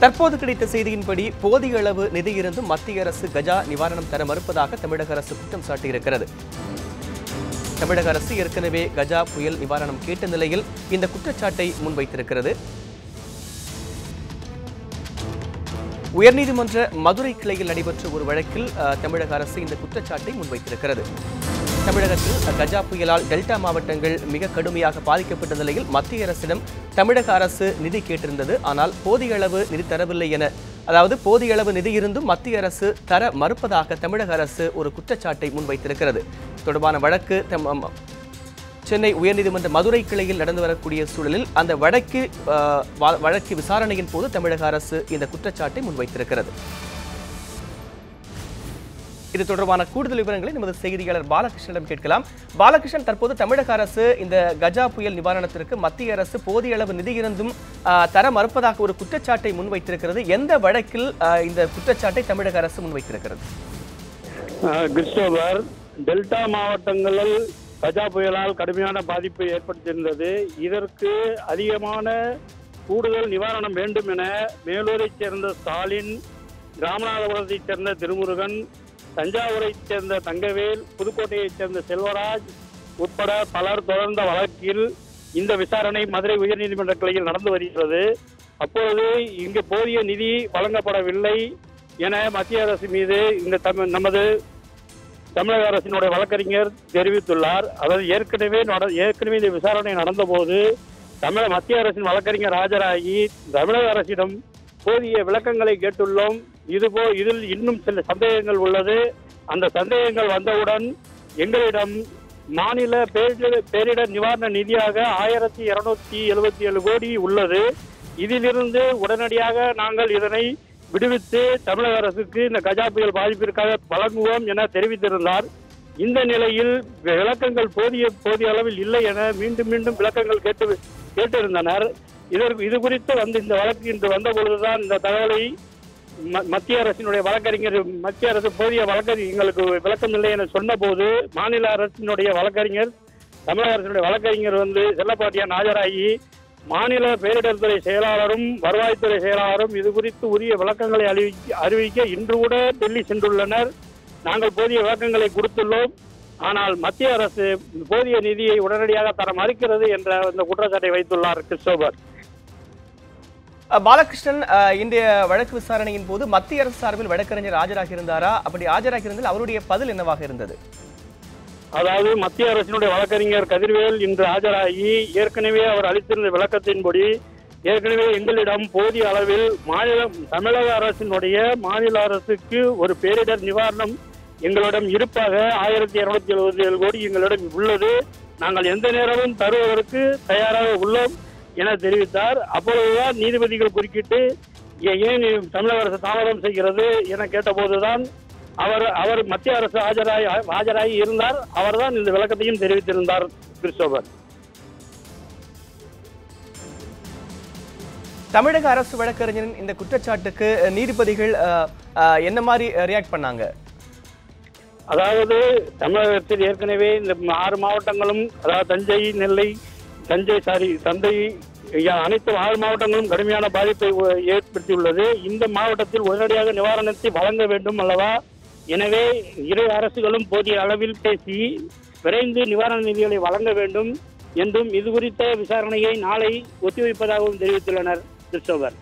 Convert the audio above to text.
தற்போது கிடைத்த செய்தியின்படி போதிய அளவு நிதி இருந்தும் மத்திய அரசு கஜா நிவாரணம் தர மறுப்பதாக தமிழக அரசு குற்றம் சாட்டியிருக்கிறது. தமிழக அரசு ஏற்கனவே கஜா புயல் நிவாரணம் கேட்ட நிலையில் இந்த குற்றச்சாட்டை முன்வைத்திருக்கிறது. உயர்நீதிமன்ற மதுரை கிளையில் நடைபெற்ற ஒரு வழக்கில் அஹ், தமிழக அரசு இந்த குற்றச்சாட்டை முன்வைத்திருக்கிறது. தமிழகத்தில் கஜா புயலால் டெல்டா மாவட்டங்கள் மிக கடுமையாக பாதிக்கப்பட்ட நிலையில் மத்திய அரசிடம் தமிழக அரசு நிதி கேட்டிருந்தது. ஆனால் போதிய அளவு நிதி தரவில்லை என அதாவது போதிய அளவு நிதி இருந்தும் மத்திய அரசு தர மறுப்பதாக தமிழக அரசு ஒரு குற்றச்சாட்டை முன்வைத்திருக்கிறது. தொடர்பான வழக்கு தம்- சென்னை உயர்நீதிமன்ற மதுரை கிளையில் நடந்து வரக்கூடிய சூழலில் அந்த வழக்கு வ- வழக்கு விசாரணையின் போது தமிழக அரசு இந்த குற்றச்சாட்டை முன்வைத்திருக்கிறது. இது தொடர்பான கூடுதல் விவரங்களை நமது செய்தியாளர் பாலகிருஷ்ணனிடம் கேட்கலாம். பாலகிருஷ்ணன் தற்போது தமிழக அரசு இந்த கஜா புயல் நிவாரணத்திற்கு மத்திய அரசு போதிய அளவு நிதி இருந்தும் தர மறுப்பதாக ஒரு குற்றச்சாட்டை முன்வைத்திருக்கிறது. எந்த வழக்கில் இந்த குற்றச்சாட்டை தமிழக அரசு முன்வைத்திருக்கிறது? கிறிஸ்டோபர் டெல்டா மாவட்டங்களில் கஜா புயலால் கடுமையான பாதிப்பு ஏற்படுத்தியிருந்தது இதற்கு அதிகமான கூடுதல் நிவாரணம் வேண்டும் என மேலூரைச் சேர்ந்த ஸ்டாலின் ராமநாதபுரத்தைச் சேர்ந்த திருமுருகன் தஞ்சாவூரைச் சேர்ந்த தங்கவேல் புதுக்கோட்டையைச் சேர்ந்த செல்வராஜ் உட்பட பலர் தொடர்ந்த வழக்கில் இந்த விசாரணை மதுரை உயர்நீதிமன்ற கிளையில் நடந்து வருகிறது. அப்பொழுது இங்கு போதிய நிதி வழங்கப்படவில்லை என மத்திய அரசு மீது இந்த தமிழ் நமது தமிழக அரசினுடைய வழக்கறிஞர் தெரிவித்துள்ளார். அதாவது ஏற்கனவே நட- ஏற்கனவே இந்த விசாரணை நடந்தபோது தமிழக மத்திய அரசின் வழக்கறிஞர் ஆஜராகி தமிழக அரசிடம் போதிய விளக்கங்களை கேட்டுள்ளோம். இதுபோ இதில் இன்னும் சில சந்தேகங்கள் உள்ளது. அந்த சந்தேகங்கள் வந்தவுடன் எங்களிடம் மாநில பேரிடர் பேரிடர் நிவாரண நிதியாக ஆயிரத்தி இருநூத்தி எழுபத்தி ஏழு கோடி உள்ளது. இதிலிருந்து உடனடியாக நாங்கள் இதனை விடுவித்து தமிழக அரசுக்கு இந்த கஜா புயல் பாதிப்பிற்காக வழங்குவோம் என தெரிவித்திருந்தார். இந்த நிலையில் விளக்கங்கள் போதிய போதிய அளவில் இல்லை என மீண்டும் மீண்டும் விளக்கங்கள் கேட்டு கேட்டிருந்தனர். இதற்கு இது குறித்து வந்து இந்த வழக்கு இன்று வந்த பொழுதுதான் இந்த தகவலை மத்திய அரசினுடைய வழக்கறிஞர் மத்திய அரசு போதிய வழக்கறிஞர் எங்களுக்கு விளக்கம் இல்லை என சொன்னபோது மாநில அரசினுடைய வழக்கறிஞர் தமிழக அரசினுடைய வழக்கறிஞர் வந்து செல்லப்பாட்டியான் ஆஜராகி மாநில பேரிடர் துறை செயலாளரும் வருவாய்த்துறை செயலாளரும் இது குறித்து உரிய விளக்கங்களை அறிவிக்க அறிவிக்க இன்று கூட டெல்லி சென்றுள்ளனர். நாங்கள் போதிய விளக்கங்களை கொடுத்துள்ளோம். ஆனால் மத்திய அரசு போதிய நிதியை உடனடியாக தர மறுக்கிறது என்ற அந்த குற்றச்சாட்டை வைத்துள்ளார் கிறிஸ்டோபர். பாலகிருஷ்ணன் இன்றைய வழக்கு விசாரணையின் போது மத்திய அரசு சார்பில் வழக்கறிஞர் ஆஜராகி இருந்தாரா? அப்படி ஆஜராகி இருந்தால் அவருடைய பதில் என்னவாக இருந்தது? அதாவது மத்திய அரசினுடைய வழக்கறிஞர் கதிர்வேல் இன்று ஆஜராகி ஏற்கனவே அவர் அளித்திருந்த விளக்கத்தின்படி ஏற்கனவே எங்களிடம் போதிய அளவில் மாநில தமிழக அரசினுடைய மாநில அரசுக்கு ஒரு பேரிடர் நிவாரணம் எங்களிடம் இருப்பாக. ஆயிரத்தி இருநூத்தி எழுபத்தி ஏழு கோடி எங்களிடம் உள்ளது. நாங்கள் எந்த நேரமும் தருவதற்கு தயாராக உள்ளோம். என தெரிவித்தார். அப்பொழுதுதான் நீதிபதிகள் குறுக்கிட்டு "ஏ- ஏன் தமிழக அரசு தாமதம் செய்கிறது? என கேட்டபோதுதான் அவர் அவர் மத்திய அரசு ஆஜராகி ஆஜராகி இருந்தார். அவர்தான் இந்த விளக்கத்தையும் தெரிவித்திருந்தார் கிறிஸ்டோபர். தமிழக அரசு வழக்கறிஞரின் இந்த குற்றச்சாட்டுக்கு நீதிபதிகள் என்ன மாதிரி ரியாக்ட் பண்ணாங்க? அதாவது தமிழகத்தில் ஏற்கனவே இந்த ஆறு மாவட்டங்களும் அதாவது தஞ்சை நெல்லை தஞ்சை சாரி தந்தை அனைத்து ஆறு மாவட்டங்களும் கடுமையான பாதிப்பை ஏற்படுத்தியுள்ளது. இந்த மாவட்டத்தில் உடனடியாக நிவாரணத்தை வழங்க வேண்டும் அல்லவா? எனவே இரு அரசுகளும் போதிய அளவில் பேசி விரைந்து நிவாரண நிதிகளை வழங்க வேண்டும் என்றும் இது குறித்த விசாரணையை நாளை ஒத்திவைப்பதாகவும் தெரிவித்துள்ளனர் கிறிஸ்டோபர்.